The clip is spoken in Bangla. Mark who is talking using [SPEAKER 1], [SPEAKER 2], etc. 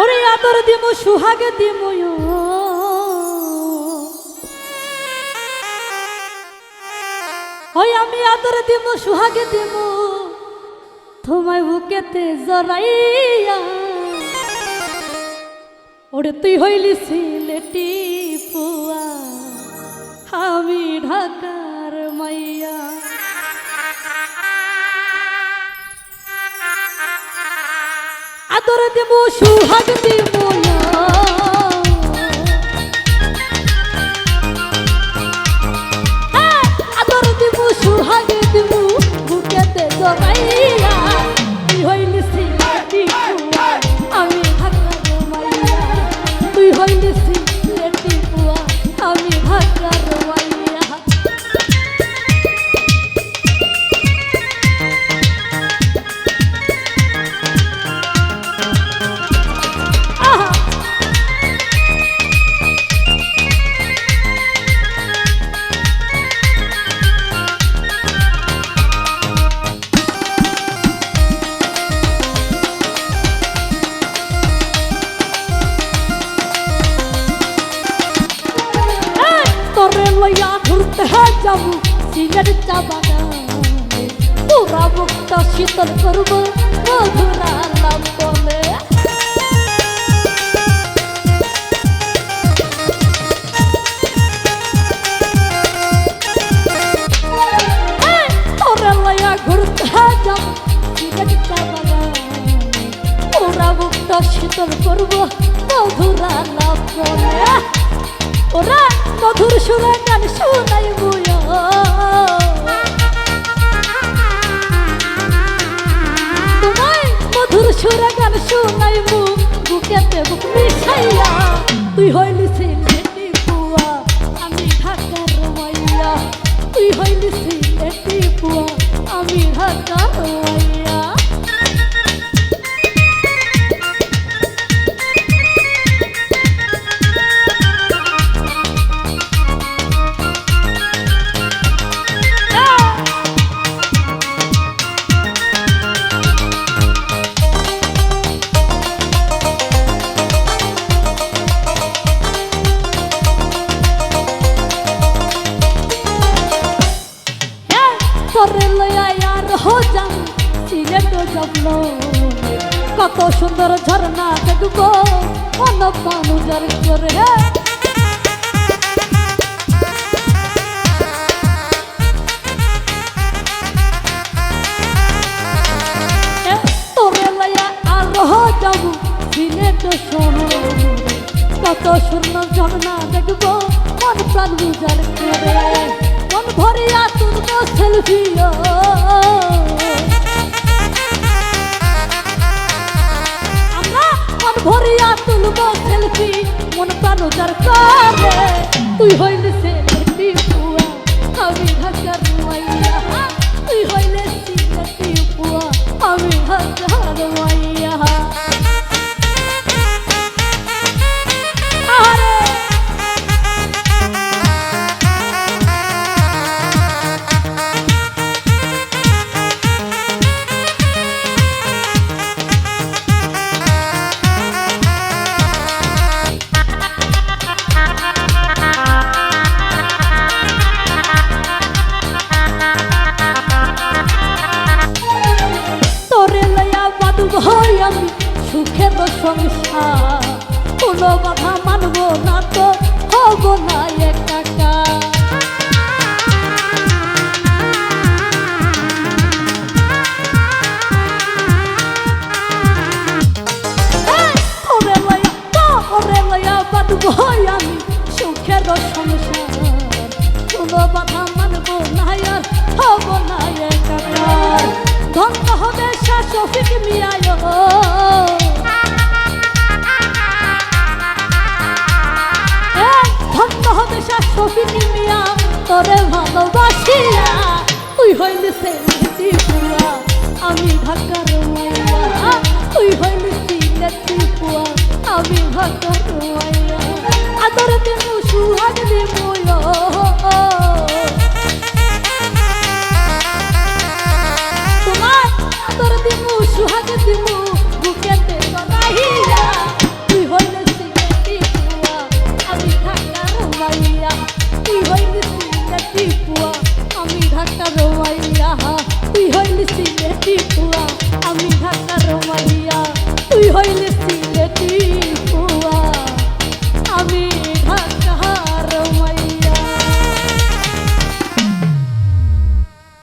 [SPEAKER 1] ওরে আদর দিমু, সুহাগে দিমু ওই আমি আদর দিমু, সুহাগে দিমু। তোমায় বুকেতে জড়াইয়া। ওরে তুই হইলি সিলেটি পুয়া। আমি ঢাকার আদর দেব সুহাগ দেব আদর দেব সুহাগ দেব বুকেতে জড়াইয়া লইয়া ঘুরতে যাব সিলেট চা বাগানে। পুরা মুক্ত শীতল করব, মধুরা লাভ বলে। শীতল করব, মধুরা লাভ বলে। ওরা মধুর সুরে গান শোনাই বুয়া তোমায় মধুর সুরে গান শোনাই বুকেতে বুক মিশাইয়া। তুই হইলি সিলেটি পুয়া আমি ঢাকার মাইয়া তুই হইলি সিলেটি পুয়া আমি ঢাকার যাবলো কত সুন্দর ঝর্ণা দেখব মন মানুষের করে যাব শহর কত সুন্দর ঝর্ণা দেখব মন প্রাণ বুঝার করে মন ভরিয়া তুলবো সেলফিও ভরিয়া তুলবো সেলফি, মন প্রাণ উজার করে। তুই হইলে সেলফি পুয়া আমি হাজার মাইয়া। তুই হইলে সিলেটি পুয়া আমি হাজার মাইয়া। সংসার কোনো বাধা মানব না তো হব না বাদু ভয় আমি সুখের সংসার। কোনো বাধা মানব না আর হব না ধন্য হবে শাসফিক মিয়ায়। শাসফিক মিয়া, তোরে ভালোবাসিয়া, তুই হইলি পুয়া আমি ঢাকার মাইয়া, তুই হইলি সিলেটি পুয়া। আমি ঢাকার মাইয়া। তুই হইলি সিলেটি পুয়া আমি ঢাকা রোমাইয়া তুই হইলি সিলেটি পুয়া আমি ঢাকা রোমাইয়া তুই হইলি